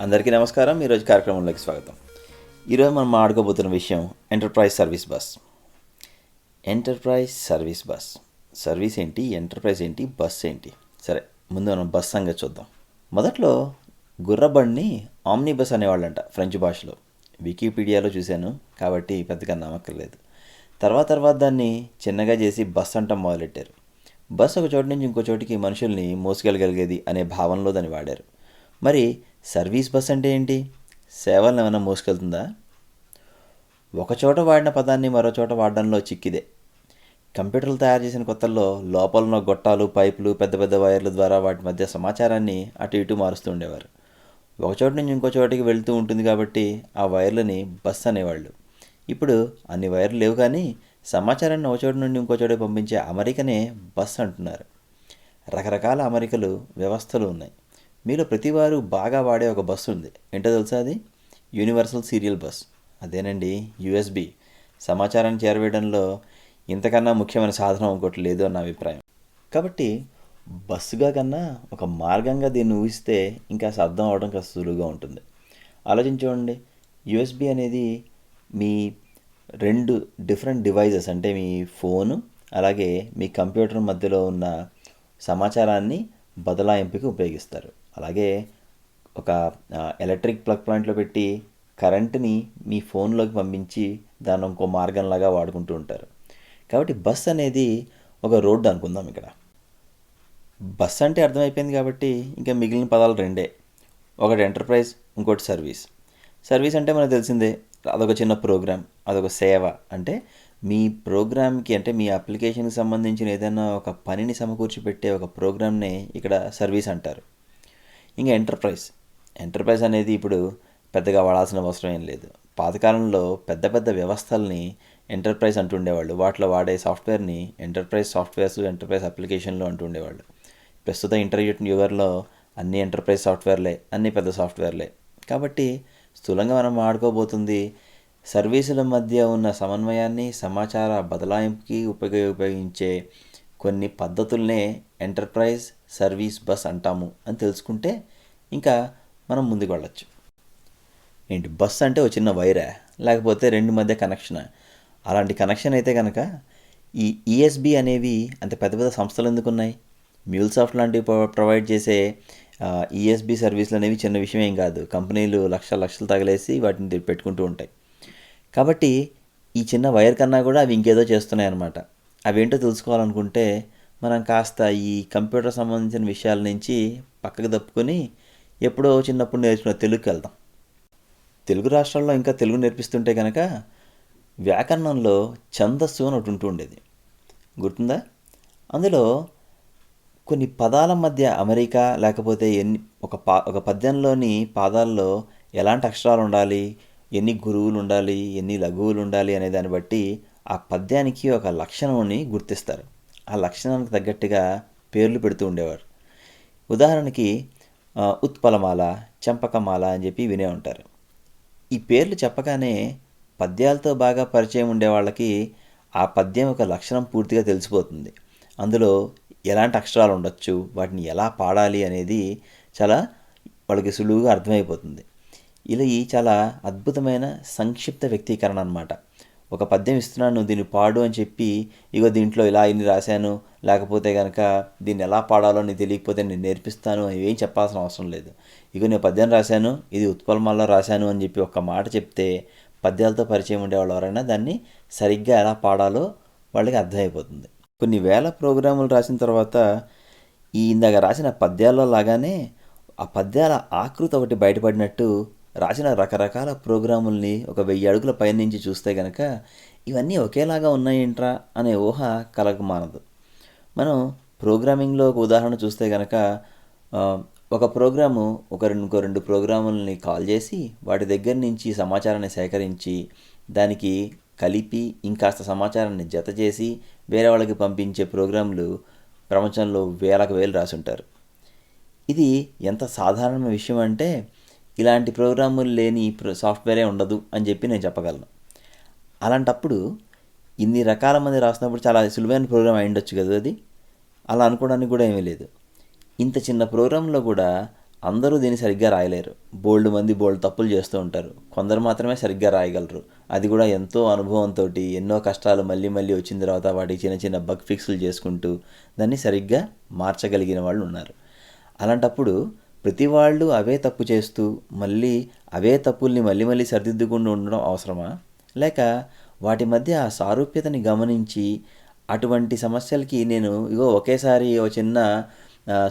అందరికీ నమస్కారం. ఈరోజు కార్యక్రమంలోకి స్వాగతం. ఈరోజు మనం ఆడుకోబోతున్న విషయం enterprise service bus enterprise service bus service ఏంటి? ఎంటర్ప్రైజ్ ఏంటి? బస్ ఏంటి? సరే ముందు మనం బస్ సంగతి చూద్దాం. మొదట్లో గుర్రబండిని ఆమ్ని బస్ అనేవాళ్ళంట ఫ్రెంచ్ భాషలో. వికీపీడియాలో చూశాను కాబట్టి పెద్దగా నమ్మక్కర్లేదు. తర్వాత తర్వాత దాన్ని చిన్నగా చేసి బస్ అంటాం మొదలెట్టారు. బస్ ఒక చోటు నుంచి ఇంకో చోటికి మనుషుల్ని మోసుకెళ్ళగలిగేది అనే భావనలో దాన్ని వాడారు. మరి సర్వీస్ బస్ అంటే ఏంటి? సేవలను ఏమైనా మోసుకెళ్తుందా? ఒకచోట వాడిన పదాన్ని మరో చోట వాడడంలో చిక్కిదే. కంప్యూటర్లు తయారు చేసిన కొత్తల్లో లోపల ఉన్న గొట్టాలు పైపులు పెద్ద పెద్ద వైర్ల ద్వారా వాటి మధ్య సమాచారాన్ని అటు ఇటు మారుస్తూ ఉండేవారు. ఒకచోట నుంచి ఇంకో చోటికి వెళ్తూ ఉంటుంది కాబట్టి ఆ వైర్లని బస్ అనేవాళ్ళు. ఇప్పుడు అన్ని వైర్లు లేవు కానీ సమాచారాన్ని ఒక చోటు నుండి ఇంకో చోటికి పంపించే అమరికనే బస్ అంటున్నారు. రకరకాల అమరికలు వ్యవస్థలు ఉన్నాయి. మీలో ప్రతివారు బాగా వాడే ఒక బస్సు ఉంది. ఏంటో తెలుసా అది? Universal serial bus. అదేనండి యూఎస్బి. సమాచారాన్ని చేరవేయడంలో ఇంతకన్నా ముఖ్యమైన సాధనం ఇంకోటి లేదు అన్న అభిప్రాయం. కాబట్టి బస్సుగా కన్నా ఒక మార్గంగా దీన్ని ఊహిస్తే ఇంకా అర్థం అవడం కాస్త సులువుగా ఉంటుంది. ఆలోచించుకోండి యూఎస్బి అనేది మీ రెండు డిఫరెంట్ డివైజెస్ అంటే మీ ఫోను అలాగే మీ కంప్యూటర్ మధ్యలో ఉన్న సమాచారాన్ని బదలాయింపుకి ఉపయోగిస్తారు. అలాగే ఒక ఎలక్ట్రిక్ ప్లగ్ పాయింట్లో పెట్టి కరెంటుని మీ ఫోన్లోకి పంపించి దాన్ని ఇంకో మార్గంలాగా వాడుకుంటూ ఉంటారు. కాబట్టి బస్ అనేది ఒక రోడ్డు అనుకుందాం ఇక్కడ. బస్ అంటే అర్థమైపోయింది కాబట్టి ఇంకా మిగిలిన పదాలు రెండే. ఒకటి ఎంటర్ప్రైజ్ ఇంకోటి సర్వీస్ సర్వీస్ అంటే మనకు తెలిసిందే అదొక చిన్న ప్రోగ్రామ్ అదొక సేవ. అంటే మీ ప్రోగ్రామ్కి అంటే మీ అప్లికేషన్కి సంబంధించిన ఏదైనా ఒక పనిని సమకూర్చి పెట్టే ఒక ప్రోగ్రామ్నే ఇక్కడ సర్వీస్ అంటారు. ఇంకా ఎంటర్ప్రైజ్. ఎంటర్ప్రైజ్ అనేది ఇప్పుడు పెద్దగా వాడాల్సిన అవసరం ఏం లేదు. పాతకాలంలో పెద్ద పెద్ద వ్యవస్థల్ని ఎంటర్ప్రైజ్ అంటుండేవాళ్ళు వాటిలో వాడే సాఫ్ట్వేర్ని ఎంటర్ప్రైజ్ సాఫ్ట్వేర్స్ ఎంటర్ప్రైజ్ అప్లికేషన్లు అంటుండేవాళ్ళు ప్రస్తుత ఇంటర్వ్యూట్ యుగర్లో అన్ని ఎంటర్ప్రైజ్ సాఫ్ట్వేర్లే అన్ని పెద్ద సాఫ్ట్వేర్లే. కాబట్టి స్థూలంగా మనం ఆడుకోబోతుంది సర్వీసుల మధ్య ఉన్న సమన్వయాన్ని సమాచార బదలాయింపుకి ఉపయోగ ఉపయోగించే కొన్ని పద్ధతుల్నే ఎంటర్ప్రైజ్ సర్వీస్ బస్ అంటాము అని తెలుసుకుంటే ఇంకా మనం ముందుకు వెళ్ళచ్చు. ఏంటి బస్ అంటే ఒక చిన్న వైరా లేకపోతే రెండు మధ్య కనెక్షన్ అలాంటి కనెక్షన్ అయితే కనుక ఈ ఈఎస్బి అనేవి అంత పెద్ద పెద్ద సంస్థలు ఎందుకు ఉన్నాయి మ్యూల్సాఫ్ట్ లాంటివి ప్రొ- ప్రొవైడ్ చేసే ఈఎస్బి సర్వీసులు అనేవి చిన్న విషయం ఏం కాదు. కంపెనీలు లక్షల లక్షలు తగిలేసి వాటిని పెట్టుకుంటూ ఉంటాయి. కాబట్టి ఈ చిన్న వైర్ కన్నా కూడా అవి ఇంకేదో చేస్తున్నాయి అనమాట అవేంటో తెలుసుకోవాలనుకుంటే మనం కాస్త ఈ కంప్యూటర్ సంబంధించిన విషయాల నుంచి పక్కకు తప్పుకొని ఎప్పుడో చిన్నప్పుడు నేర్చుకున్న తెలుగుకి వెళ్దాం. తెలుగు రాష్ట్రాల్లో ఇంకా తెలుగు నేర్పిస్తుంటే కనుక వ్యాకరణంలో ఛందస్సు అని ఒకటి ఉంటూ ఉండేది. గుర్తుందా? అందులో కొన్ని పదాల మధ్య అమెరికా లేకపోతే ఎన్ని ఒక పా ఒక పద్యంలోని పాదాల్లో ఎలాంటి అక్షరాలు ఉండాలి ఎన్ని గురువులు ఉండాలి ఎన్ని లఘువులు ఉండాలి అనే దాన్ని బట్టి ఆ పద్యానికి ఒక లక్షణాన్ని గుర్తిస్తారు. ఆ లక్షణానికి తగ్గట్టుగా పేర్లు పెడుతూ ఉండేవారు. ఉదాహరణకి ఉత్పలమాల చంపకమాల అని చెప్పి వినే ఉంటారు. ఈ పేర్లు చెప్పగానే పద్యాలతో బాగా పరిచయం ఉండే వాళ్ళకి ఆ పద్యం ఒక లక్షణం పూర్తిగా తెలిసిపోతుంది. అందులో ఎలాంటి అక్షరాలు ఉండొచ్చు వాటిని ఎలా పాడాలి అనేది చాలా వాళ్ళకి సులువుగా అర్థమైపోతుంది. ఇలా ఈ చాలా అద్భుతమైన సంక్షిప్త వ్యక్తీకరణ అన్నమాట. ఒక పద్యం ఇస్తున్నాను దీన్ని పాడు అని చెప్పి ఇగో దీంట్లో ఇలా ఇన్ని రాశాను లేకపోతే కనుక దీన్ని ఎలా పాడాలో నీకు తెలియకపోతే నేను నేర్పిస్తాను అని ఏం చెప్పాల్సిన అవసరం లేదు. ఇగో నేను పద్యం రాశాను ఇది ఉత్పలమాల్లో రాశాను అని చెప్పి ఒక మాట చెప్తే పద్యాలతో పరిచయం ఉండేవాళ్ళు ఎవరైనా దాన్ని సరిగ్గా ఎలా పాడాలో వాళ్ళకి అర్థమైపోతుంది. కొన్ని వేల ప్రోగ్రాములు రాసిన తర్వాత ఈ ఇందాక రాసిన పద్యాల్లో లాగానే ఆ పద్యాల ఆకృతి ఒకటి బయటపడినట్టు రాసిన రకరకాల ప్రోగ్రాముల్ని ఒక వెయ్యి అడుగుల పైనుంచి చూస్తే గనక ఇవన్నీ ఒకేలాగా ఉన్నాయేంట్రా అనే ఊహ కలగ మానదు. మనం ప్రోగ్రామింగ్లో ఒక ఉదాహరణ చూస్తే కనుక ఒక ప్రోగ్రాము ఒక రెండు ఇంకో రెండు ప్రోగ్రాములని కాల్ చేసి వాటి దగ్గర నుంచి సమాచారాన్ని సేకరించి దానికి కలిపి ఇంకాస్త సమాచారాన్ని జత చేసి వేరే వాళ్ళకి పంపించే ప్రోగ్రాంలు ప్రపంచంలో వేలకు వేలు రాసి ఉంటారు ఇది ఎంత సాధారణమైన విషయం అంటే ఇలాంటి ప్రోగ్రాములు లేని సాఫ్ట్వేరే ఉండదు అని చెప్పి నేను చెప్పగలను. అలాంటప్పుడు ఇన్ని రకాల మంది రాసినప్పుడు చాలా సులువైన ప్రోగ్రామ్ అయి ఉండొచ్చు కదా అది? అలా అనుకోవడానికి కూడా ఏమీ లేదు. ఇంత చిన్న ప్రోగ్రాంలో కూడా అందరూ దీన్ని సరిగ్గా రాయలేరు. బోల్డ్ మంది బోల్డ్ తప్పులు చేస్తూ ఉంటారు. కొందరు మాత్రమే సరిగ్గా రాయగలరు. అది కూడా ఎంతో అనుభవంతో ఎన్నో కష్టాలు మళ్ళీ మళ్ళీ వచ్చిన తర్వాత వాటికి చిన్న చిన్న బగ్ ఫిక్స్లు చేసుకుంటూ దాన్ని సరిగ్గా మార్చగలిగిన వాళ్ళు ఉన్నారు. అలాంటప్పుడు ప్రతి వాళ్ళు అవే తప్పు చేస్తూ మళ్ళీ అవే తప్పుల్ని మళ్ళీ మళ్ళీ సరిదిద్దుకుంటూ ఉండడం అవసరమా? లేక వాటి మధ్య ఆ సారూప్యతని గమనించి అటువంటి సమస్యలకి నేను ఇగో ఒకేసారి ఓ చిన్న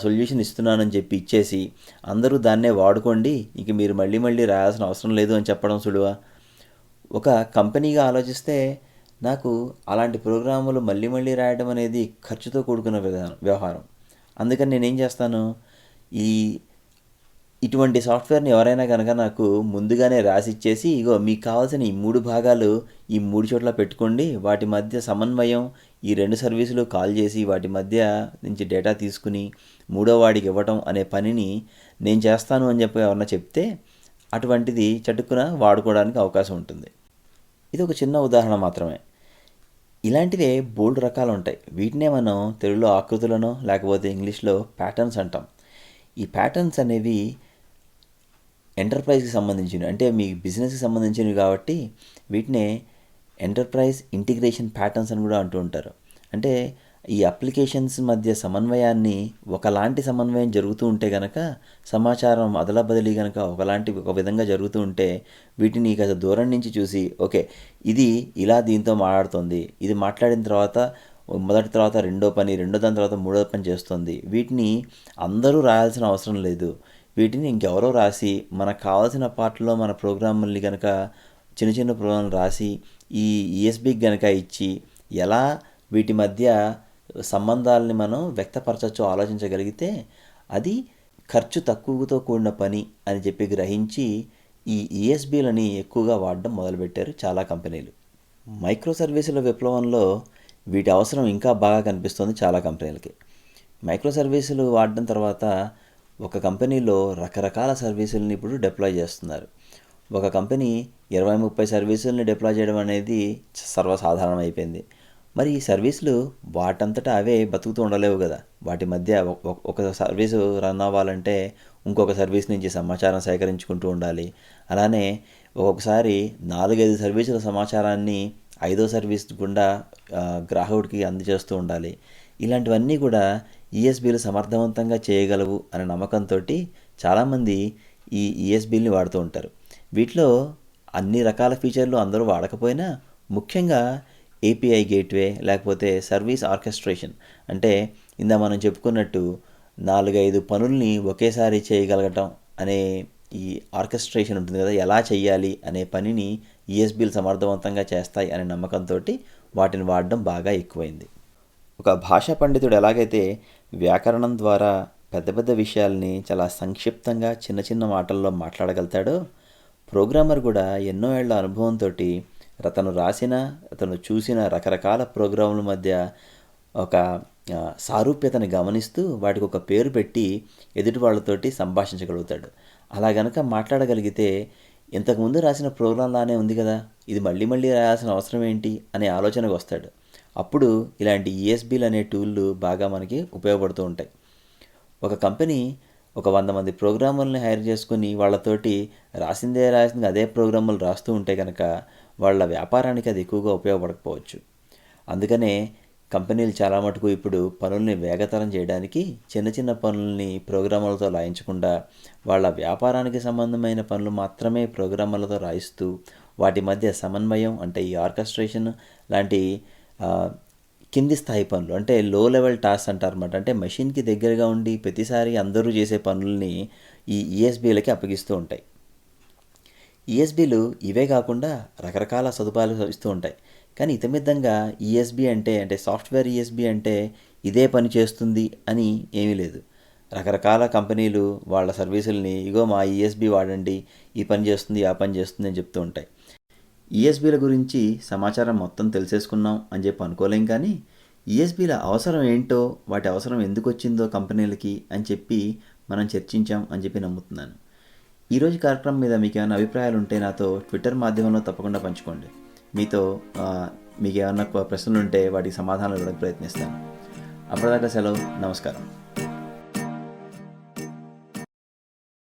సొల్యూషన్ ఇస్తున్నానని చెప్పి ఇచ్చేసి అందరూ దాన్నే వాడుకోండి ఇంక మీరు మళ్ళీ మళ్ళీ రాయాల్సిన అవసరం లేదు అని చెప్పడం సులువా? ఒక కంపెనీగా ఆలోచిస్తే నాకు అలాంటి ప్రోగ్రాములు మళ్ళీ మళ్ళీ రాయడం అనేది ఖర్చుతో కూడుకున్న విధానం వ్యవహారం. అందుకని నేనేం చేస్తాను? ఈ ఇటువంటి సాఫ్ట్వేర్ని ఎవరైనా కనుక నాకు ముందుగానే రాసి ఇచ్చేసి ఇగో మీకు కావాల్సిన ఈ మూడు భాగాలు ఈ మూడు చోట్ల పెట్టుకోండి వాటి మధ్య సమన్వయం ఈ రెండు సర్వీసులు కాల్ చేసి వాటి మధ్య నుంచి డేటా తీసుకుని మూడో వాడికి ఇవ్వటం అనే పనిని నేను చేస్తాను అని చెప్పి ఎవరన్నా చెప్తే అటువంటిది చటుక్కున వాడుకోవడానికి అవకాశం ఉంటుంది. ఇది ఒక చిన్న ఉదాహరణ మాత్రమే. ఇలాంటివే బోల్డ్ రకాలు ఉంటాయి వీటినే మనం తెలుగులో ఆకృతులను లేకపోతే ఇంగ్లీష్లో ప్యాటర్న్స్ అంటాం. ఈ ప్యాటర్న్స్ అనేవి ఎంటర్ప్రైజ్కి సంబంధించినవి అంటే మీ బిజినెస్కి సంబంధించినవి కాబట్టి వీటినే ఎంటర్ప్రైజ్ ఇంటిగ్రేషన్ ప్యాటర్న్స్ అని కూడా అంటూ ఉంటారు. అంటే ఈ అప్లికేషన్స్ మధ్య సమన్వయాన్ని ఒకలాంటి సమన్వయం జరుగుతూ ఉంటే గనక సమాచారం అదల బదిలీ కనుక ఒకలాంటి ఒక విధంగా జరుగుతూ ఉంటే వీటిని కాస్త దూరం నుంచి చూసి ఓకే ఇది ఇలా దీంతో మాట్లాడుతుంది ఇది మాట్లాడిన తర్వాత మొదటి తర్వాత రెండో పని రెండో దాని తర్వాత మూడో పని చేస్తుంది వీటిని అందరూ రాయాల్సిన అవసరం లేదు. వీటిని ఇంకెవరో రాసి మనకు కావాల్సిన పార్ట్లో మన ప్రోగ్రాముల్ని కనుక చిన్న చిన్న ప్రోగ్రాంలు రాసి ఈ ఈఎస్బికి కనుక ఇచ్చి ఎలా వీటి మధ్య సంబంధాలని మనం వ్యక్తపరచచ్చో ఆలోచించగలిగితే అది ఖర్చు తక్కువతో కూడిన పని అని చెప్పి గ్రహించి ఈ ఈఎస్బీలని ఎక్కువగా వాడడం మొదలుపెట్టారు చాలా కంపెనీలు. మైక్రో సర్వీసుల విప్లవంలో వీటి అవసరం ఇంకా బాగా కనిపిస్తుంది చాలా కంపెనీలకి. మైక్రో సర్వీసులు వాడడం తర్వాత ఒక కంపెనీలో రకరకాల సర్వీసులను ఇప్పుడు డిప్లాయ్ చేస్తున్నారు. ఒక కంపెనీ ఇరవై ముప్పై సర్వీసులను డిప్లాయ్ చేయడం అనేది సర్వసాధారణం అయిపోయింది. మరి ఈ సర్వీసులు వాటంతటా అవే బతుకుతూ ఉండలేవు కదా. వాటి మధ్య ఒక సర్వీసు రన్ అవ్వాలంటే ఇంకొక సర్వీస్ నుంచి సమాచారం సేకరించుకుంటూ ఉండాలి. అలానే ఒక్కొక్కసారి నాలుగైదు సర్వీసుల సమాచారాన్ని ఐదో సర్వీస్ గుండా గ్రాహకుడికి అందజేస్తూ ఉండాలి. ఇలాంటివన్నీ కూడా ఈఎస్బీలు సమర్థవంతంగా చేయగలవు అనే నమ్మకంతో చాలామంది ఈ ఈఎస్బీల్ని వాడుతూ ఉంటారు. వీటిలో అన్ని రకాల ఫీచర్లు అందరూ వాడకపోయినా ముఖ్యంగా ఏపీఐ గేట్వే లేకపోతే సర్వీస్ ఆర్కెస్ట్రేషన్. అంటే ఇందా మనం చెప్పుకున్నట్టు నాలుగైదు పనుల్ని ఒకేసారి చేయగలగటం అనే ఈ ఆర్కెస్ట్రేషన్ ఉంటుంది కదా ఎలా చేయాలి అనే పనిని ఈఎస్బీలు సమర్థవంతంగా చేస్తాయి అనే నమ్మకంతో వాటిని వాడడం బాగా ఎక్కువైంది. ఒక భాషా పండితుడు ఎలాగైతే వ్యాకరణం ద్వారా పెద్ద పెద్ద విషయాల్ని చాలా సంక్షిప్తంగా చిన్న చిన్న మాటల్లో మాట్లాడగలుగుతాడో. ప్రోగ్రామర్ కూడా ఎన్నో ఏళ్ళ అనుభవంతో అతను రాసిన అతను చూసిన రకరకాల ప్రోగ్రాముల మధ్య ఒక సారూప్యతని గమనిస్తూ వాటికి ఒక పేరు పెట్టి ఎదుటి వాళ్ళతోటి సంభాషించగలుగుతాడు. అలా గనక మాట్లాడగలిగితే ఇంతకుముందు రాసిన ప్రోగ్రాంలానే ఉంది కదా ఇది మళ్ళీ మళ్ళీ రాయాల్సిన అవసరం ఏంటి అనే ఆలోచనకు వస్తాడు. అప్పుడు ఇలాంటి ఈఎస్బీలు అనే టూళ్ళు బాగా మనకి ఉపయోగపడుతూ ఉంటాయి. ఒక కంపెనీ ఒక వంద మంది ప్రోగ్రామర్ని హైర్ చేసుకుని వాళ్ళతోటి రాసిందే రాసింది అదే ప్రోగ్రాములు రాస్తూ ఉంటే కనుక వాళ్ళ వ్యాపారానికి అది ఎక్కువగా ఉపయోగపడకపోవచ్చు. అందుకనే కంపెనీలు చాలా మటుకు ఇప్పుడు పనుల్ని వేగతరం చేయడానికి చిన్న చిన్న పనుల్ని ప్రోగ్రాములతో రాయించకుండా వాళ్ళ వ్యాపారానికి సంబంధమైన పనులు మాత్రమే ప్రోగ్రాములతో రాయిస్తూ వాటి మధ్య సమన్వయం అంటే ఈ ఆర్కెస్ట్రేషన్ లాంటి కింది స్థాయి పనులు అంటే లో లెవెల్ టాస్క్ అంటారు అనమాట అంటే మెషిన్కి దగ్గరగా ఉండి ప్రతిసారి అందరూ చేసే పనుల్ని ఈ ఈఎస్బీలకి అప్పగిస్తూ ఉంటాయి. ఈఎస్బీలు ఇవే కాకుండా రకరకాల సదుపాయాలు ఇస్తూ ఉంటాయి. కానీ ఇతమిద్దంగా ఈఎస్బి అంటే అంటే సాఫ్ట్వేర్ ఈఎస్బి అంటే ఇదే పని చేస్తుంది అని ఏమీ లేదు. రకరకాల కంపెనీలు వాళ్ళ సర్వీసుల్ని ఇగో మా ఈఎస్బి వాడండి ఈ పని చేస్తుంది ఆ పని చేస్తుంది అని చెప్తూ ఉంటాయి. ఈఎస్బీల గురించి సమాచారం మొత్తం తెలిసేసుకున్నాం అని చెప్పి అనుకోలేం కానీ ఈఎస్బీల అవసరం ఏంటో వాటి అవసరం ఎందుకు వచ్చిందో కంపెనీలకి అని చెప్పి మనం చర్చించాం అని చెప్పి నమ్ముతున్నాను. ఈరోజు కార్యక్రమం మీద మీకు ఏమైనా అభిప్రాయాలు ఉంటే నాతో ట్విట్టర్ మాధ్యమంలో తప్పకుండా పంచుకోండి. మీతో మీకు ఏమన్నా ప్రశ్నలు ఉంటే వాటికి సమాధానాలు ఇవ్వడానికి ప్రయత్నిస్తాను. అప్పటిదాకా సెలవు నమస్కారం.